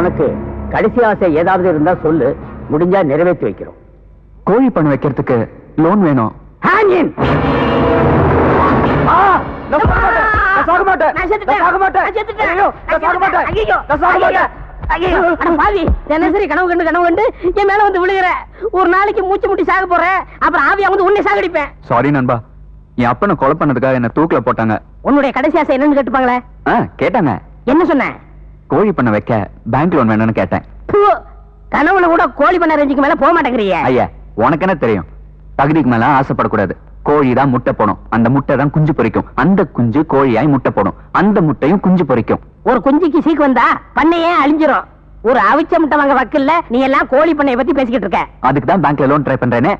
உனக்கு கடைசி ஆசை ஏதாவது இருந்தா சொல்லு. முடிஞ்சா நிறைவேற்றி வைக்கிறோம். கோழி பண்ண வைக்கிறதுக்கு லோன் வேணும். தினசரி கனவு கண்டு கனவு கண்டு என் மேல வந்து விழுகிற. ஒரு நாளைக்கு மூச்சு முட்டி சாக போறேன் அப்புறம் ஆவியா வந்து உன்னை சாகடிப்பேன். சாரி நண்பா. என் அப்பனை கொலை பண்ணதுக்காக என்ன தூக்குல போட்டாங்க. உன்னுடைய கடைசி ஆசை என்னன்னு கேட்டுப்பாங்களே? கேட்டாங்க. என்ன சொன்ன? கோழி பண்ண வைக்க பேங்க் லோன் வேணும்னு கேட்டேன். கனவுல கூட கோழி பண்ண ரேஞ்சுக்கு மேல போக மாட்டேங்கிறியே. ஐயா உனக்கு என்ன தெரியும்? தகுதிக்கு மேல ஆசைப்படக்கூடாது. கோழி தான் முட்டை போடும். அந்த முட்டை தான் குஞ்சு பொரிக்கும் அந்த குஞ்சு கோழியாய் முட்டை போடும். அந்த முட்டையும் குஞ்சு பொரிக்கும் ஒரு குஞ்சுக்கு சீக்கு வந்தா பண்ணையே அழிஞ்சிரும். ஒரு அவிச்ச முட்டை வாங்க வக்கில்ல நீ எல்லாம் கோழி பண்ணைய பத்தி பேசிக்கிட்டு இருக்க. அதுக்கு தான் பேங்க்ல லோன் ட்ரை பண்றேனே.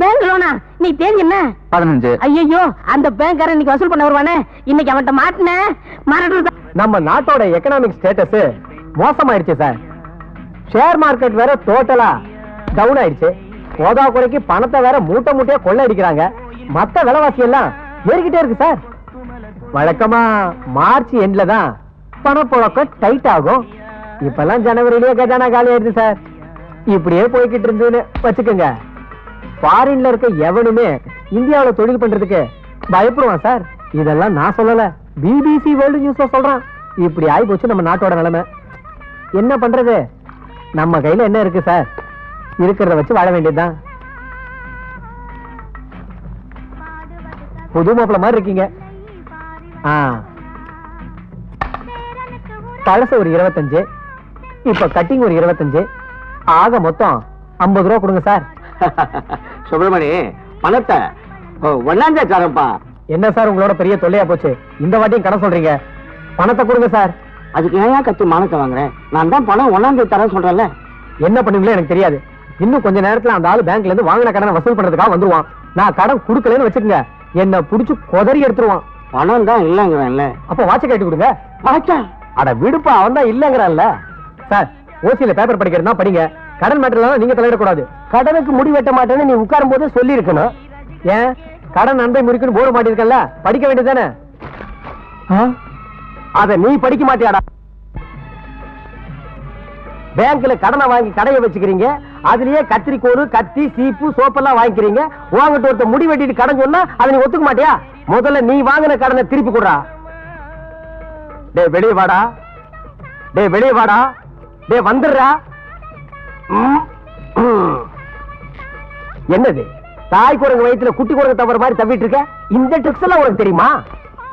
பேங்க் லோனா? நீ தேதி என்ன? பதினஞ்சு. ஐயோ அந்த பேங்க்காரன் இன்னைக்கு வசூல் பண்ண வருவானே? இன்னைக்கு அவன்கிட்ட மாட்டின? மறந்து நம்ம நாட்டோட எக்கனாமிக் ஸ்டேட்டஸ் மோசமாயிருச்சு சார். ஷேர் மார்க்கெட் வேற டோட்டலா டவுன் ஆயிடுச்சு. போதா குறைக்கு பணத்தை வேற மூட்டை மூட்டையா கொள்ள அடிக்கிறாங்க மத்த விலைவாசி எல்லாம் ஏறிக்கிட்டே இருக்கு சார். வழக்கமா மார்ச் எண்ட்ல தான் பணப்புழக்கம் டைட் ஆகும். இப்பெல்லாம் ஜனவரியிலேயே கஜானா காலி ஆயிடுது சார். இப்படியே போய்கிட்டு இருந்துன்னு வச்சுக்கோங்க. ஃபாரின்ல இருக்க எவனுமே இந்தியாவுல தொழில் பண்றதுக்கு பயப்படுவான் சார். இதெல்லாம் நான் சொல்லல. பிபிசி வேர்ல்டு நியூஸ்ல சொல்றான். இப்படி ஆகி போச்சு நம்ம நாட்டோட நிலைமை. என்ன பண்றது? நம்ம கையில என்ன இருக்கு சார்? இருக்கிறத வச்சு வாழ வேண்டியதுதான். புது மாப்பிள்ள மாதிரி இருக்கீங்க. ஆ. பழசு ஒரு இருபத்தஞ்சு இப்ப கட்டிங் ஒரு இருபத்தஞ்சு. ஆக மொத்தம் ஐம்பது ரூபா கொடுங்க சார். சுப்பிரமணி பணத்தை ஒன்னாந்தே தரப்பா என்ன சார் உங்களோட பெரிய தொல்லையா போச்சு? இந்த வாட்டியும் கடன் சொல்றீங்க. பணத்தை கொடுங்க சார். அதுக்கு ஏன் கத்தி மானத்தை வாங்குறேன் நான் தான் பணம் ஒன்னாந்தே தரேன் சொல்றேன்ல. என்ன பண்ணுவீங்களோ எனக்கு தெரியாது. இன்னும் கொஞ்ச நேரத்துல அந்த ஆளு பேங்க்ல இருந்து வாங்கின கடனை வசூல் பண்றதுக்காக வந்துருவான். நான் கடன் கொடுக்கலன்னு வச்சுக்கோங்க. என்ன புடிச்சு கொதறி எடுத்துருவான். பணம் தான் இல்லைங்கிறேன்ல. அப்ப வாட்ச கட்டி கொடுங்க. பாச்சா அட விடுப்பா அவன் தான் இல்லங்கிறான்ல. சார் ஓசியில பேப்பர் படிக்கிறதா படிங்க. கடன் மேட்டர்லாம் நீங்க தலையிடக்கூடாது. கடனுக்கு முடி வெட்ட மாட்டேன்னு நீ உட்காரும் போதே சொல்லி இருக்கணும் ஏன்? கடன் அன்பை முறிக்குன்னு போட மாட்டிருக்கல படிக்க வேண்டியதானே அத நீ படிக்க மாட்டியாடா. பேங்க்ல கடனை வாங்கி கடையை வச்சுக்கிறீங்க. அதுலயே கத்திரிக்கோடு கத்தி சீப்பு சோப்பெல்லாம் வாங்கிக்கிறீங்க. வாங்கிட்டு ஒருத்த முடி வெட்டிட்டு கடன் சொன்னா அதை நீ ஒத்துக்க மாட்டியா? முதல்ல நீ வாங்கின கடனை திருப்பி கொடுறா. டே வெளியே வாடா. டே வெளியே வாடா. டே வந்துடுறா. என்னது? தாய் குரங்கு வயித்துல குட்டி குரங்கு தவற மாதிரி தவிட்டு இருக்க? இந்த ட்ரிக்ஸ் எல்லாம் உனக்கு தெரியுமா?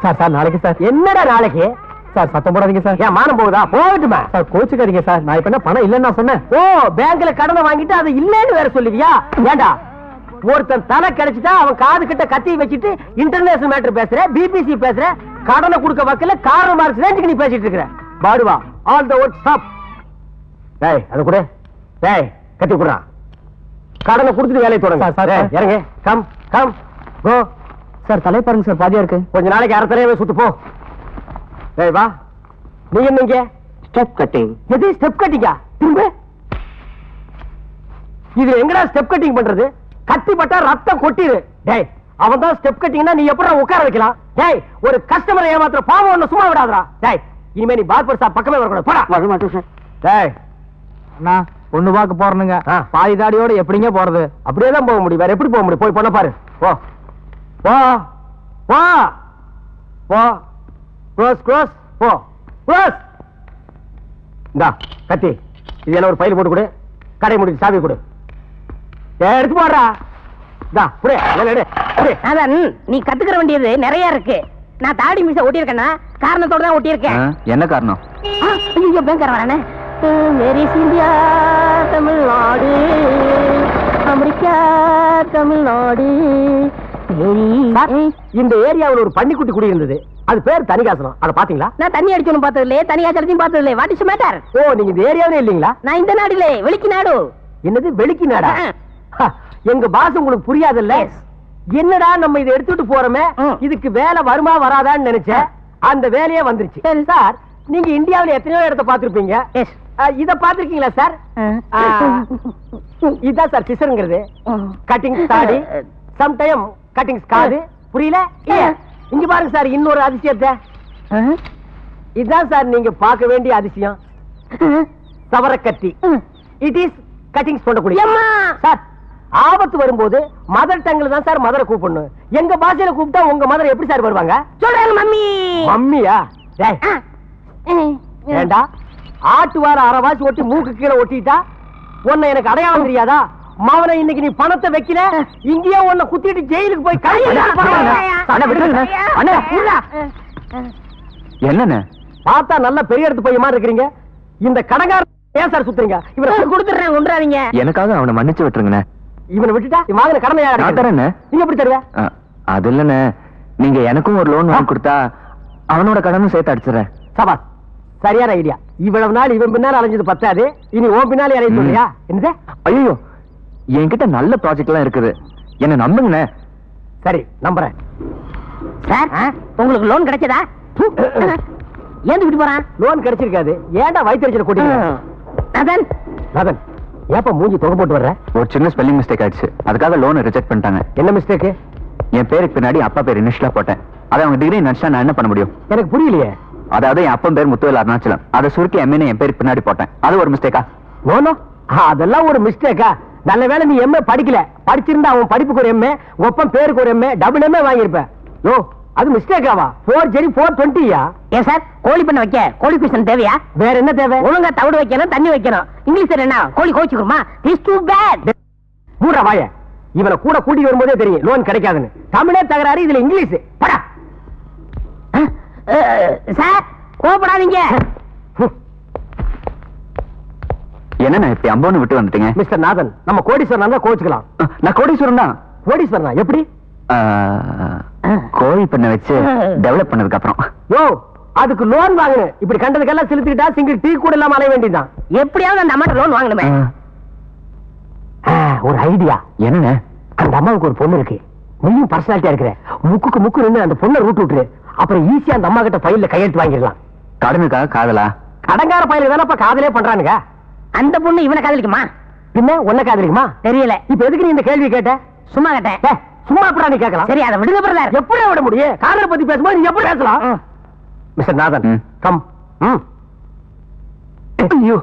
சார் சார் நாளைக்கு சார். என்னடா நாளைக்கு? சார் சத்தம் போடாதீங்க சார். ஏன் மானம் போகுதா? போகட்டுமா? சார் கோச்சுக்காதீங்க சார். நான் இப்ப என்ன பணம் இல்லைன்னு நான் சொன்னேன். ஓ பேங்க்ல கடனை வாங்கிட்டு அது இல்லைன்னு வேற சொல்லுவியா? ஏண்டா? ஒருத்தன் தலை கிடைச்சிட்டா அவன் காது கிட்ட கத்தி வச்சுட்டு இன்டர்நேஷனல் மேட்டர் பேசுற பிபிசி பேசுற கடனை கொடுக்க வக்கல காரணம் ரேஞ்சுக்கு நீ பேசிட்டு இருக்கிற. பாடுவா. ஆல் த ஒர்க் ஸ்டாப் டேய் அது கூட. டேய் கட்டி குடுறா கடனை கொடுத்துட்டு வேலையை தொடங்க. சார், சார், இறங்கு. கம் கம் கோ சார் தலை பாருங்க சார் பாதியா இருக்கு. கொஞ்ச நாளைக்கு அரை தரையவே சுத்து போ. டேய் வா. நீ என்ன இங்க? ஸ்டெப் கட்டிங் எது ஸ்டெப் கட்டிங்கா திரும்ப. இது எங்கடா ஸ்டெப் கட்டிங் பண்றது? கத்தி பட்டா ரத்தம் கொட்டிரு. டேய் அவன் தான் ஸ்டெப் கட்டிங்னா நீ எப்படி உட்கார வைக்கலாம்? டேய் ஒரு கஸ்டமரை ஏமாத்துற பாவம் ஒண்ணு சும்மா விடாதடா. டேய் இனிமே நீ பார்பர் ஷாப் பக்கமே வரக்கூடாது. போடா. வர மாட்டேன் சார். டேய் அண்ணா. பொண்ணு பார்க்க போறனுங்க. ஆ. பாதி தாடியோட எப்படிங்க போறது? அப்படியே தான் போக முடியும். வேற எப்படி போக முடியும்? போய் பொண்ண பாரு. போ. போ. போ. போ. Close close. போ. க்ளோஸ். இந்தா கத்தி. இது எல்லாம் ஒரு ஃபைல் போட்டு கொடு. கடை முடிச்சு சாவி கொடு. எடுத்து போடுறா. இந்தா புடி. அதான் நீ கத்துக்கிற வேண்டியது நிறைய இருக்கு. நான் தாடி மீச ஒட்டியிருக்கேன்னா காரணத்தோட தான் ஒட்டியிருக்கேன். என்ன காரணம்? ஆ, ஐயோ பேங்கார வரானே. Very India Tamil Nadu America Tamil Nadu. இந்த ஏரியாவுல ஒரு பன்னிக்குட்டி குடி இருந்தது. அது பேர் தனிகாசனம். அதை பாத்தீங்களா நான் தண்ணி அடிச்சோன்னு பார்த்தது இல்லையே அடிச்சும் பார்த்தது இல்லையே வாட் இஸ் மேட்டர் ஓ நீங்க இந்த ஏரியாவே இல்லீங்களா? நான் இந்த நாடுலே வெளிக்கு நாடு. என்னது வெளிக்கு நாடா? எங்க பாஸ் உங்களுக்கு புரியாதுல்ல? Yes. என்னடா நம்ம இதை எடுத்துட்டு போறோமே. இதுக்கு வேலை வருமா வராதான்னு நினைச்சேன். அந்த வேலையே வந்துருச்சு. சரி. சார் நீங்க இந்தியாவுல எத்தனையோ இடத்த பாத்திருப்பீங்க இத பாத்திருக்கீங்களா சார். இதான் சார் சிசருங்கிறது. கட்டிங் தாடி சம்டைம் கட்டிங் காது. புரியல? இங்க பாருங்க சார் இன்னொரு அதிசயத்தை. இதான் சார் நீங்க பார்க்க வேண்டிய அதிசயம். சவரக்கத்தி. இட் இஸ் கட்டிங் பண்ணக்கூடிய சார் ஆபத்து வரும்போது மதர் டங்கில் தான் சார் மதரை கூப்பிடணும். எங்க பாஷையில கூப்பிட்டா உங்க மதர் எப்படி சார் வருவாங்க? சொல்றாங்க மம்மி. மம்மியா. ஏண்டா? ஆட்டு வார அரைவாசி ஒட்டி மூக்கு கீழே ஒட்டிட்டா? உன்னை எனக்கு அடையாளம் தெரியாதா? மவனை இன்னைக்கு நீ பணத்தை வைக்கல? இங்கேயே உன்னை குத்திட்டு ஜெயிலுக்கு போய். என்னண்ணே? பார்த்தா நல்ல பெரிய இடத்து பையன் மாதிரி இருக்கிறீங்க. இந்த கடங்கார ஏன் சார் சுத்துறீங்க? இவரை கொடுத்துறேன் கொண்டுறாதீங்க எனக்காக அவனை மன்னிச்சு விட்டுருங்கண்ணே. இவனை விட்டுட்டா? இவன் வாங்கின கடமை யார்? தரேண்ணே. நீங்க எப்படி தருவ? ஆ, அது இல்லண்ணே. நீங்க எனக்கும் ஒரு லோன் வாங்கி கொடுத்தா அவனோட கடனும் சேர்த்து அடிச்சிடறேன். சபாஸ் சரியான ஐடியா இவ்வளவு நாள் இவன் பின்னால அலைஞ்சது பத்தாது. இனி உன் பின்னால அலைய சொல்றியா? என்னது? ஐயோ என்கிட்ட நல்ல ப்ராஜெக்ட் எல்லாம் இருக்குது. என்ன நம்புங்கண்ணே. சரி நம்புறேன். சார் உங்களுக்கு லோன் கிடைச்சதா? ஏன் விட்டு போறான்? லோன் கிடைச்சிருக்காது. ஏன்டா வயிற்றுச்சல கூட்டிங்க அதான் நதன் ஏப்பா மூஞ்சி தொகை போட்டு வர்ற? ஒரு சின்ன ஸ்பெல்லிங் மிஸ்டேக் ஆயிடுச்சு. அதுக்காக லோனை ரிஜெக்ட் பண்ணிட்டாங்க. என்ன மிஸ்டேக் என் பேருக்கு பின்னாடி அப்பா பேர் இனிஷியலா போட்டேன். அதை அவங்க டிகிரி நினைச்சா நான் என்ன பண்ண முடியும்? எனக்கு புரியலையே. அதாவது என் அப்பன் பேர் முத்துவேல் அருணாச்சலம். அதை சுருக்கி எம்ஏன்னு என் பேருக்கு பின்னாடி போட்டேன். அது ஒரு மிஸ்டேக்கா நோனோ அதெல்லாம் ஒரு மிஸ்டேக்கா நல்ல வேளை நீ எம்ஏ படிக்கல. படிச்சிருந்தா அவன் படிப்புக்கு ஒரு எம்ஏ ஒப்பம் பேருக்கு ஒரு எம்ஏ டபுள் எம்ஏ வாங்கியிருப்ப. யோ அது மிஸ்டேக்காவா ஃபோர் ஜெரி ஃபோர் டுவெண்ட்டியா ஏன் சார் கோழி பண்ண வைக்க கோழி குஷன் தேவையா? வேற என்ன தேவை? ஒழுங்கா தவிடு வைக்கணும் தண்ணி வைக்கணும். இங்கிலீஷ் என்ன கோழி கோச்சுக்குமா இஸ் டூ பேட் மூடுற வாய. இவனை கூட கூட்டி வரும்போதே தெரியும் லோன் கிடைக்காதுன்னு. தமிழே தகராறு இதுல இங்கிலீஷ். படா. சார் கோபப்படாதீங்க என்னண்ணே இப்படி அம்போன்னு விட்டு வந்துட்டீங்க? மிஸ்டர் நாதன் நம்ம கோடீஸ்வரன் தான் கோச்சுக்கலாம் நான் கோடீஸ்வரன் தான். கோடீஸ்வரனா எப்படி? கோழி பண்ண வச்சு டெவலப் பண்ணதுக்கு அப்புறம். யோ அதுக்கு லோன் வாங்கணும் இப்படி கண்டதுக்கெல்லாம் செலுத்திட்டா சிங்கிள் டீ கூட இல்லாம அலைய வேண்டியதுதான். எப்படியாவது அந்த அம்மாட்ட லோன் வாங்கணுமே. ஒரு ஐடியா என்னண்ணே? அந்த அம்மாவுக்கு ஒரு பொண்ணு இருக்கு. நீயும் பர்சனாலிட்டியா இருக்கிற. முக்குக்கு முக்கு நின்று அந்த பொண்ணை ரூட் விட்டுரு. அப்புறம் ஈஸியா அந்த அம்மா கிட்ட ஃபைல்ல கையெழுத்து வாங்கிடலாம். கடனுக்காக காதலா? கடங்கார பையில தானப்பா காதலே பண்றானுங்க? அந்த பொண்ணு இவனை காதலிக்குமா? பின்ன உன்ன காதலிக்குமா? தெரியல. இப்ப எதுக்கு நீ இந்த கேள்வி கேட்ட? சும்மா கேட்டேன். சும்மா அப்புறம் நீ கேட்கலாம்? சரி அதை விடுங்க பிரதர். எப்படி விட முடியும்? காதலை பத்தி பேசும்போது நீ எப்படி பேசலாம். மிஸ்டர் நாதன். கம். ஐயோ.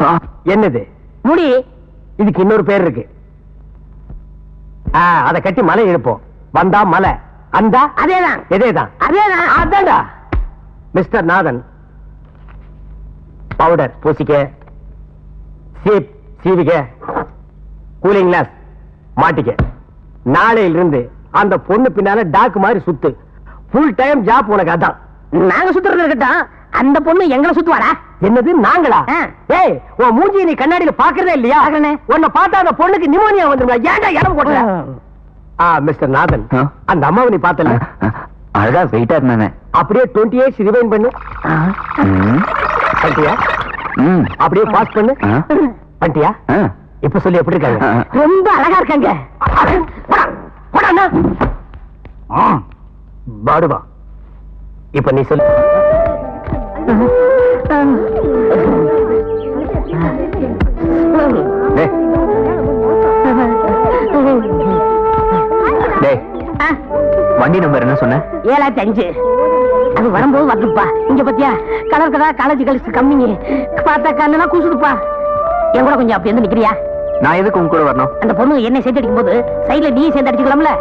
ஆ, என்னது? முடி. இதுக்கு இன்னொரு பேர் இருக்கு. ஆ, அத கட்டி மலை இழுப்போம். வந்தா மலை. அந்த? அதேதான். எதேதான்? அதேதான். அதான்டா. மிஸ்டர் நாதன். பவுடர் பூசிக்க சீப் சீவிக்க கூலிங் கிளாஸ் மாட்டிக்க. நாளையிலிருந்து அந்த பொண்ணு பின்னால டாக்கு மாதிரி சுத்து. ஃபுல் டைம் ஜாப் உனக்கு அதான். நாங்க சுத்துறது இருக்கட்டும். அந்த பொண்ணு எங்களை சுத்துவாடா என்னது நாங்களா. ஏய் உன் மூஞ்சி நீ கண்ணாடியில பாக்குறதே இல்லையா. உன்னை பார்த்தா அந்த பொண்ணுக்கு நிமோனியா வந்துருமா ஏன்டா இடம் போடுற? மிஸ்டர் நாதன்? அந்த அம்மாவை நீ பார்த்தல? அழகா வெயிட்டா இருந்தானே. அப்படியே டுவெண்ட்டி இயர்ஸ் ரிவைன் பண்ணு. ம், அப்படியே பாஸ் பண்ணு. ஆ, இப்ப சொல்லி எப்படி இருக்காங்க. ரொம்ப அழகா இருக்காங்க. போடா, போடா அண்ணா. பாடுவா. இப்ப நீ சொல்லு. வண்டி நம்பர் என்ன சொன்ன? ஏழாயிரத்தி அஞ்சு அது வரும்போது வரணுப்பா இங்க பத்தியா? கலர் கலர் காலேஜ் கழிச்சு கம்மிங்க பார்த்தா கண்ணெல்லாம் கூசுதுப்பா. என் கூட கொஞ்சம் அப்படி வந்து நிக்கிறியா? நான் எதுக்கு உங்க கூட வரணும்? அந்த பொண்ணு என்ன சேர்த்து அடிக்கும் போது சைடுல நீ சேர்ந்து அடிச்சுக்கலாம்ல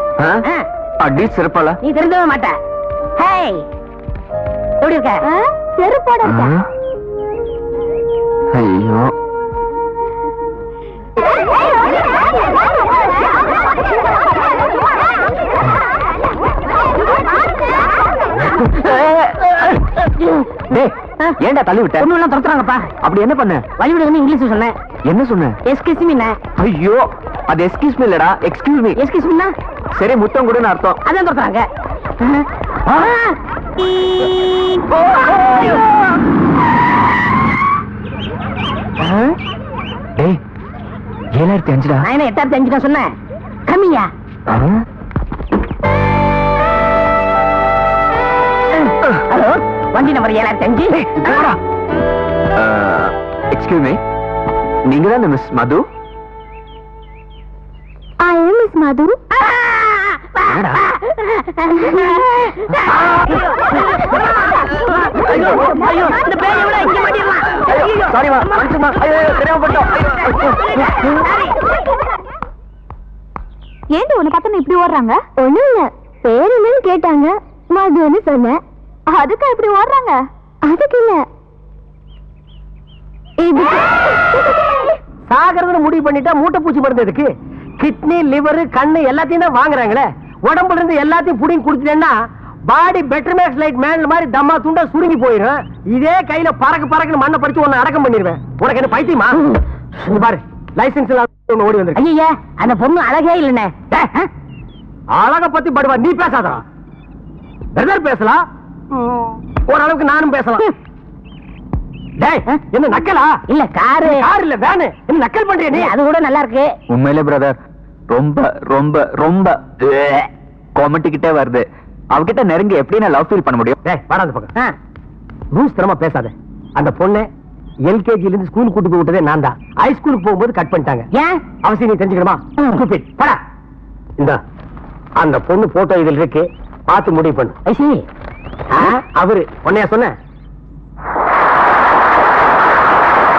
அடி சிறப்பால நீ தெரிஞ்சவே மாட்ட. ஹேய் எப்படி இருக்க? செருப்போட ஐயோ. ஏன்டா தள்ளி விட்ட? எல்லாம் துரத்துறாங்கப்பா. அப்படி என்ன பண்ண? வழி விடுங்கன்னு இங்கிலீஷ் சொன்னேன். என்ன சொன்ன? எஸ்கிஸ் மீ ஐயோ அது எக்ஸ்கியூஸ் மீ இல்லடா. எக்ஸ்கியூஸ் மீ எஸ்கிஸ் மீனா சரி முத்தம் கூடன்னு அர்த்தம். அதான் துரத்துறாங்க. டேய் ஏழாயிரத்தி அஞ்சுடா. நான் எட்டாயிரத்தி அஞ்சு சொன்னேன்? கம்மியா? ஹலோ? வண்டி நம்பர் ஏழாயிரத்தி அஞ்சு எக்ஸ்கியூஸ் மீ நீங்க தான் மிஸ் மது விட இங்க மாட்டிடலாம் சாரிமா மனுஷமா ஐயோ தெரியாம. ஏண்டி உன்னை பார்த்தா இப்படி ஓடுறாங்க ஒண்ணும் இல்ல பேர் என்னன்னு கேட்டாங்க மதுன்னு சொன்னேன் அதுக்கா இப்படி ஓடுறாங்க? அதுக்கு இல்ல. இது சாகிறதுன்னு முடிவு பண்ணிட்டா மூட்டை பூச்சி மருந்து எதுக்கு? கிட்னி லிவர் கண்ணு எல்லாத்தையும் தான் வாங்குறாங்களே. உடம்புல இருந்து எல்லாத்தையும் புடிங்கி குடுத்துட்டேன்னா body better makes light man மாதிரி தம்மா துண்டா சுருங்கி போயிடும். இதே கையில பறக்கு பறக்குன்னு மண்ணை படிச்சு உன்னை அடக்கம் பண்ணிடுவேன். உனக்கு என்ன பைத்தியமா? பாரு லைசன்ஸ் இல்லாம ஓடி வந்திருக்கு. ஐயா அந்த பொண்ணு அழகே இல்லைண்ணே. அழக பத்தி படுவா நீ பேசாதடா. பிரதர் பேசலாம். ஓரளவுக்கு நானும் பேசலாம். டேய் என்ன நக்கலா? இல்ல காரு. கார் இல்ல வேனு. என்ன நக்கல் பண்றிய நீ? அது கூட நல்லா இருக்கு உண்மையிலே பிரதர் ரொம்ப ரொம்ப ரொம்ப கொமட்டிக்கிட்டே வருது. அவகிட்ட நெருங்கி எப்படி நான் லவ் ஃபீல் பண்ண முடியும்? டேய் வாடா அந்த பக்கம். லூஸ் தரமா பேசாத. அந்த பொண்ணு எல்கேஜில இருந்து ஸ்கூல் கூட்டு போய் விட்டதே நான் தான் ஹை ஸ்கூலுக்கு போகும்போது கட் பண்ணிட்டாங்க. ஏன்? அவசியம் நீ தெரிஞ்சுக்கணுமா? ம். Stupid. போடா இந்த அந்த பொண்ணு போட்டோ இதில் இருக்கு. பார்த்து முடிவு பண்ணு. ஐசி. ஆ, அவரு உன்னைய சொன்ன